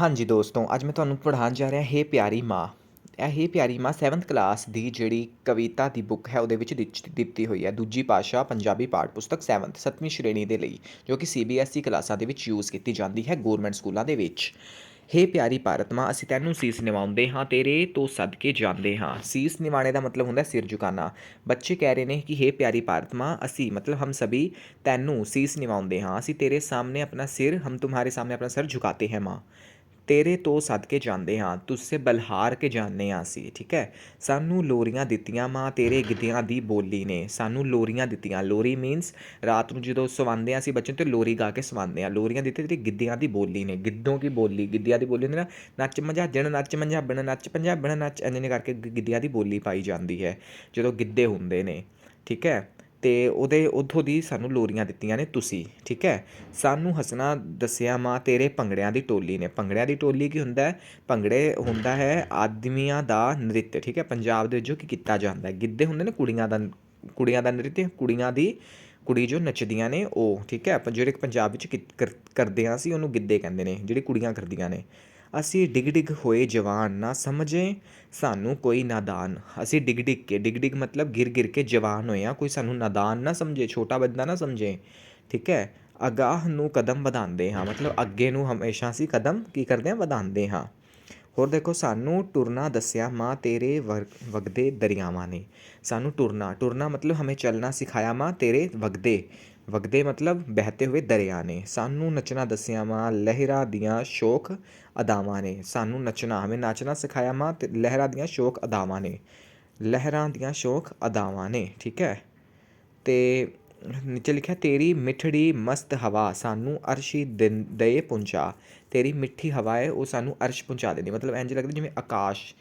ਹਾਂਜੀ ਦੋਸਤੋ, ਅੱਜ ਮੈਂ ਤੁਹਾਨੂੰ ਪੜ੍ਹਾਉਣ ਜਾ ਰਿਹਾ, ਹੈ ਪਿਆਰੀ ਮਾਂ। ਇਹ ਹੀ ਪਿਆਰੀ ਮਾਂ 7th ਕਲਾਸ ਦੀ ਜਿਹੜੀ ਕਵਿਤਾ ਦੀ ਬੁੱਕ ਹੈ, ਉਹਦੇ ਵਿੱਚ ਦਿੱਤੀ ਹੋਈ ਹੈ। ਦੂਜੀ ਪਾਸ਼ਾ ਪੰਜਾਬੀ ਪਾਠ ਪੁਸਤਕ 7th 7ਵੀਂ ਸ਼੍ਰੇਣੀ ਦੇ ਲਈ, ਜੋ ਕਿ ਸੀਬੀਐਸਈ ਕਲਾਸਾਂ ਦੇ ਵਿੱਚ ਯੂਜ਼ ਕੀਤੀ ਜਾਂਦੀ ਹੈ ਗਵਰਨਮੈਂਟ ਸਕੂਲਾਂ ਦੇ ਵਿੱਚ। ਹੇ ਪਿਆਰੀ ਭਾਰਤ ਮਾਂ, ਅਸੀਂ ਤੈਨੂੰ ਸੀਸ ਨਿਵਾਉਂਦੇ ਹਾਂ, ਤੇਰੇ ਤੋਂ ਸਦਕੇ ਜਾਂਦੇ ਹਾਂ। ਸੀਸ ਨਿਵਾਣੇ ਦਾ ਮਤਲਬ ਹੁੰਦਾ ਸਿਰ ਝੁਕਾਣਾ ਬੱਚੇ ਕਹਿ ਰਹੇ ਨੇ ਕਿ ਹੇ ਪਿਆਰੀ ਭਾਰਤ ਮਾਂ, ਅਸੀਂ ਮਤਲਬ ਹਮ ਸਭੀ ਤੈਨੂੰ ਸੀਸ ਨਿਵਾਉਂਦੇ ਹਾਂ। ਅਸੀਂ ਤੇਰੇ ਸਾਹਮਣੇ ਆਪਣਾ ਸਿਰ, ਹਮ ਤੁਹਾਰੇ ਸਾਹਮਣੇ ਆਪਣਾ ਸਿਰ ਝੁਕਾਤੇ ਹੈ ਮਾਂ। ਤੇਰੇ ਤੋਂ ਸਦਕੇ ਜਾਂਦੇ ਹਾਂ ਤੁਝਸੇ ਬਲਹਾਰ ਕੇ ਜਾਂਦੇ ਹਾਂ ਅਸੀਂ, ਠੀਕ ਹੈ? ਸਾਨੂੰ ਲੋਰੀਆਂ ਦਿੱਤੀਆਂ ਮਾਂ, ਤੇਰੇ ਗਿੱਧਿਆਂ ਦੀ ਬੋਲੀ ਨੇ, ਸਾਨੂੰ ਲੋਰੀਆਂ ਦਿੱਤੀਆਂ। ਲੋਰੀ ਮੀਨਸ ਰਾਤ ਨੂੰ ਜਦੋਂ ਸਵਾਉਂਦੇ ਹਾਂ ਅਸੀਂ ਬੱਚੇ ਨੂੰ ਤੇ ਲੋਰੀ ਗਾ ਕੇ ਸਵਾਉਂਦੇ ਹਾਂ। ਲੋਰੀਆਂ ਦਿੱਤੀ ਤੇਰੀ ਗਿੱਧਿਆਂ ਦੀ ਬੋਲੀ ਨੇ, ਗਿੱਧੋਂ ਕੀ ਬੋਲੀ? ਗਿੱਧਿਆਂ ਦੀ ਬੋਲੀ ਹੁੰਦੀ ਨਾ, ਨੱਚ ਮਝਾਜਣ ਨੱਚ ਪੰਜਾਬਣ ਨੱਚ ਪੰਜਾਬਣ, ਨੱਚ ਇੰਨੇ ਕਰਕੇ ਗਿੱਧਿਆਂ ਦੀ ਬੋਲੀ ਪਾਈ ਜਾਂਦੀ ਹੈ, ਜਦੋਂ ਗਿੱਧੇ ਹੁੰਦੇ ਨੇ, ਠੀਕ ਹੈ? ਤੇ ਉਹਦੇ, ਉੱਥੋਂ ਦੀ ਸਾਨੂੰ ਲੋਰੀਆਂ ਦਿੱਤੀਆਂ ਨੇ ਤੁਸੀਂ, ਠੀਕ ਹੈ? ਸਾਨੂੰ ਹੱਸਣਾ ਦੱਸਿਆ ਮਾਂ ਤੇਰੇ ਭੰਗੜਿਆਂ ਦੀ ਟੋਲੀ ਨੇ। ਭੰਗੜਿਆਂ ਦੀ ਟੋਲੀ ਕੀ ਹੁੰਦਾ ਹੈ? ਭੰਗੜੇ ਹੁੰਦਾ ਹੈ ਆਦਮੀਆਂ ਦਾ ਨ੍ਰਿਤ, ਠੀਕ ਹੈ? ਪੰਜਾਬ ਦੇ ਜੋ ਕਿ ਕੀਤਾ ਜਾਂਦਾ ਹੈ। ਗਿੱਧੇ ਹੁੰਦੇ ਨੇ ਕੁੜੀਆਂ ਦਾ ਕੁੜੀਆਂ ਦਾ ਨ੍ਰਿਤ, ਕੁੜੀਆਂ ਦੀ ਕੁੜੀ ਜੋ ਨੱਚਦੀਆਂ ਨੇ ਉਹ, ਠੀਕ ਹੈ? ਆਪਾਂ ਜਿਹੜੇ ਪੰਜਾਬ ਵਿੱਚ ਕੀ- ਕਰਦੇ ਹਾਂ ਅਸੀਂ ਉਹਨੂੰ ਗਿੱਧੇ ਕਹਿੰਦੇ ਨੇ, ਜਿਹੜੀ ਕੁੜੀਆਂ ਕਰਦੀਆਂ ਨੇ। ਅਸੀਂ ਡਿਗ ਡਿਗ ਹੋਏ ਜਵਾਨ ਨਾ ਸਮਝੇ, ਸਾਨੂੰ ਕੋਈ ਨਾਦਾਨ। ਅਸੀਂ ਡਿਗ ਡਿਗ ਕੇ ਡਿਗ ਡਿਗ ਮਤਲਬ ਗਿਰ ਗਿਰ ਕੇ ਜਵਾਨ ਹੋਏ ਹਾਂ ਕੋਈ ਸਾਨੂੰ ਨਾਦਾਨ ਨਾ ਸਮਝੇ, ਛੋਟਾ ਬੰਦਾ ਨਾ ਸਮਝੇ। ਠੀਕ ਹੈ? ਅਗਾਹ ਨੂੰ ਕਦਮ ਵਧਾਉਂਦੇ ਹਾਂ, ਮਤਲਬ ਅੱਗੇ ਨੂੰ ਹਮੇਸ਼ਾ ਅਸੀਂ ਕਦਮ ਕੀ ਕਰਦੇ ਹਾਂ? ਵਧਾਉਂਦੇ ਹਾਂ। ਹੋਰ ਦੇਖੋ, ਸਾਨੂੰ ਟੁਰਨਾ ਦੱਸਿਆ, ਮਾਂ ਤੇਰੇ ਵਰ- ਵਗਦੇ ਦਰਿਆਵਾਂ ਨੇ। ਸਾਨੂੰ ਟੁਰਨਾ ਟੁਰਨਾ ਮਤਲਬ ਹਮੇ ਚੱਲਣਾ ਸਿਖਾਇਆ, ਮਾਂ ਤੇਰੇ ਵਗਦੇ। ਵਗਦੇ ਮਤਲਬ ਬਹਿਤੇ ਹੋਏ ਦਰਿਆ ਨੇ। ਸਾਨੂੰ ਨੱਚਣਾ ਦੱਸਿਆ ਮਾਂ ਲਹਿਰਾਂ ਦੀਆਂ ਸ਼ੋਖ ਅਦਾਵਾਂ ਨੇ। ਸਾਨੂੰ ਨੱਚਣਾ, ਹਮੇ ਨੱਚਣਾ ਸਿਖਾਇਆ ਮਾਂ ਤੇ ਲਹਿਰਾਂ ਦੀਆਂ ਸ਼ੋਖ ਅਦਾਵਾਂ ਨੇ। ਲਹਿਰਾਂ ਦੀਆਂ ਸ਼ੋਖ ਅਦਾਵਾਂ ਨੇ, ਠੀਕ ਹੈ? ਤੇ ਨੀਚੇ ਲਿਖਿਆ, ਤੇਰੀ ਮਿੱਠੜੀ ਮਸਤ ਹਵਾ ਸਾਨੂੰ ਅਰਸ਼ੀ ਦਿਨ ਦੇ ਪਹੁੰਚਾ ਤੇਰੀ ਮਿੱਠੀ ਹਵਾ ਹੈ ਉਹ ਸਾਨੂੰ ਅਰਸ਼ ਪਹੁੰਚਾ ਦਿੰਦੀ। ਮਤਲਬ ਇੰਝ ਲੱਗਦਾ ਜਿਵੇਂ ਆਕਾਸ਼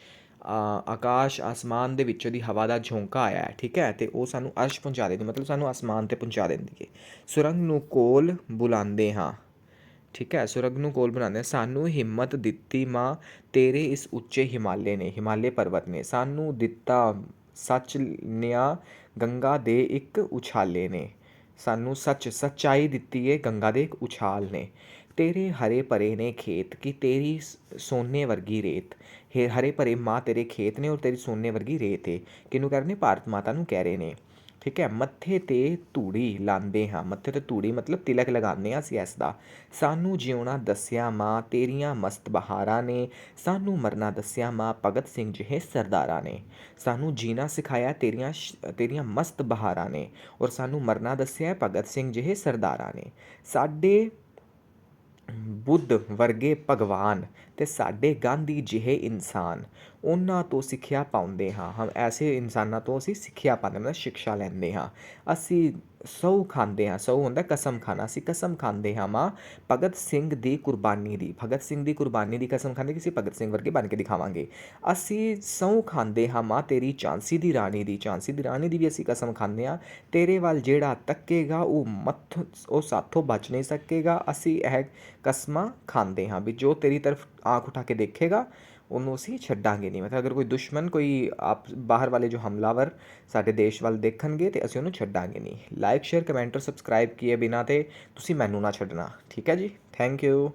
ਆਕਾਸ਼ ਆਸਮਾਨ ਦੇ ਵਿੱਚੋਂ ਦੀ ਹਵਾ ਦਾ ਝੋਂਕਾ ਆਇਆ ਹੈ, ਠੀਕ ਹੈ? ਤੇ ਉਹ ਸਾਨੂੰ ਅਰਸ਼ ਪਹੁੰਚਾ ਦਿੰਦੀ, ਮਤਲਬ ਸਾਨੂੰ ਆਸਮਾਨ ਤੇ ਪਹੁੰਚਾ ਦਿੰਦੀ ਹੈ। ਸੁਰੰਗ ਨੂੰ ਕੋਲ ਬੁਲਾਉਂਦੇ ਹਾਂ, ਠੀਕ ਹੈ? ਸੁਰਗ ਨੂੰ ਕੋਲ ਬਣਾਉਂਦੇ ਹਾਂ। ਸਾਨੂੰ ਹਿੰਮਤ ਦਿੱਤੀ ਮਾਂ, ਤੇਰੇ ਇਸ ਉੱਚੇ ਹਿਮਾਲੇ ਨੇ, ਹਿਮਾਲੇ ਪਰਬਤ ਨੇ। ਸਾਨੂੰ ਦਿੱਤਾ ਸੱਚ ਨਿਆ, ਗੰਗਾ ਦੇ ਇੱਕ ਉਛਾਲੇ ਨੇ। ਸਾਨੂੰ ਸੱਚ, ਸੱਚਾਈ ਦਿੱਤੀ ਏ, ਗੰਗਾ ਦੇ ਇੱਕ ਉਛਾਲ ਨੇ। ਤੇਰੇ ਹਰੇ ਭਰੇ ਨੇ ਖੇਤ, ਕਿ ਤੇਰੀ ਸੋਨੇ ਵਰਗੀ ਰੇਤ। ਹੇ ਹਰੇ ਭਰੇ ਮਾਂ, ਤੇਰੇ ਖੇਤ ਨੇ ਔਰ ਤੇਰੀ ਸੋਨੇ ਵਰਗੀ ਰੇਤ ਏ। ਕਿਹਨੂੰ ਕਹਿ ਰਹੇ ਨੇ? ਭਾਰਤ ਮਾਤਾ ਨੂੰ ਕਹਿ ਰਹੇ ਨੇ। ਠੀਕ ਹੈ, ਮੱਥੇ ਤੇ ਧੂੜੀ ਲਾਉਂਦੇ ਹਾਂ। ਮੱਥੇ ਤੇ ਧੂੜੀ ਮਤਲਬ ਤਿਲਕ ਲਗਾਉਂਦੇ ਹਾਂ ਅਸੀਂ ਇਸ ਦਾ ਸਾਨੂੰ ਜਿਉਣਾ ਦੱਸਿਆ ਮਾਂ, ਤੇਰੀਆਂ ਮਸਤ ਬਹਾਰਾਂ ਨੇ। ਸਾਨੂੰ ਮਰਨਾ ਦੱਸਿਆ ਮਾਂ, ਭਗਤ ਸਿੰਘ ਜਿਹੇ ਸਰਦਾਰਾਂ ਨੇ। ਸਾਨੂੰ ਜੀਣਾ ਸਿਖਾਇਆ ਤੇਰੀਆਂ ਸ਼- ਤੇਰੀਆਂ ਮਸਤ ਬਹਾਰਾਂ ਨੇ। ਔਰ ਸਾਨੂੰ ਮਰਨਾ ਦੱਸਿਆ ਭਗਤ ਸਿੰਘ ਜਿਹੇ ਸਰਦਾਰਾਂ ਨੇ। ਸਾਡੇ ਬੁੱਧ ਵਰਗੇ ਭਗਵਾਨ ਤੇ ਸਾਡੇ ਗਾਂਧੀ ਜਿਹੇ ਇਨਸਾਨ। ਉਹਨਾਂ ਤੋਂ ਸਿੱਖਿਆ ਪਾਉਂਦੇ ਹਾਂ। ਹਮ, ਐਸੇ ਇਨਸਾਨਾਂ ਤੋਂ ਅਸੀਂ ਸਿੱਖਿਆ ਪਾਉਂਦੇ ਹਾਂ, ਮਤਲਬ ਸਿੱਖਿਆ ਲੈਂਦੇ ਹਾਂ। ਅਸੀਂ ਸਹੁ ਖਾਂਦੇ ਹਾਂ, ਸਹੁ ਹੁੰਦਾ ਕਸਮ ਖਾਣਾ। ਅਸੀਂ ਕਸਮ ਖਾਂਦੇ ਹਾਂ ਮਾਂ, ਭਗਤ ਸਿੰਘ ਦੀ ਕੁਰਬਾਨੀ ਦੀ। ਭਗਤ ਸਿੰਘ ਦੀ ਕੁਰਬਾਨੀ ਦੀ ਕਸਮ ਖਾਂਦੇ ਕਿ ਅਸੀਂ ਭਗਤ ਸਿੰਘ ਵਰਗੇ ਬਣ ਕੇ ਦਿਖਾਵਾਂਗੇ। ਅਸੀਂ ਸਹੁ ਖਾਂਦੇ ਹਾਂ ਮਾਂ, ਤੇਰੀ ਝਾਂਸੀ ਦੀ ਰਾਣੀ ਦੀ। ਝਾਂਸੀ ਦੀ ਰਾਣੀ ਦੀ ਵੀ ਅਸੀਂ ਕਸਮ ਖਾਂਦੇ ਹਾਂ। ਤੇਰੇ ਵੱਲ ਜਿਹੜਾ ਤੱਕੇਗਾ, ਉਹ ਮੱਥ, ਉਹ ਸਾਥੋਂ ਬਚ ਨਹੀਂ ਸਕੇਗਾ। ਅਸੀਂ ਇਹ ਕਸਮਾਂ ਖਾਂਦੇ ਹਾਂ ਵੀ ਜੋ ਤੇਰੀ ਤਰਫ ਆਂਖ ਉਠਾ ਕੇ ਦੇਖੇਗਾ ਉਹਨੂੰ ਅਸੀਂ ਛੱਡਾਂਗੇ ਨਹੀਂ। ਮਤਲਬ ਅਗਰ ਕੋਈ ਦੁਸ਼ਮਣ, ਕੋਈ ਆਪ ਬਾਹਰ ਵਾਲੇ ਜੋ ਹਮਲਾਵਰ ਸਾਡੇ ਦੇਸ਼ ਵੱਲ ਦੇਖਣਗੇ ਤੇ ਅਸੀਂ ਉਹਨੂੰ ਛੱਡਾਂਗੇ ਨਹੀਂ। ਲਾਈਕ ਸ਼ੇਅਰ ਕਮੈਂਟ ਔਰ ਸਬਸਕ੍ਰਾਈਬ ਕੀਏ ਬਿਨਾ ਤੇ ਤੁਸੀਂ ਮੈਨੂੰ ਨਾ ਛੱਡਣਾ। ਠੀਕ ਹੈ ਜੀ? Thank you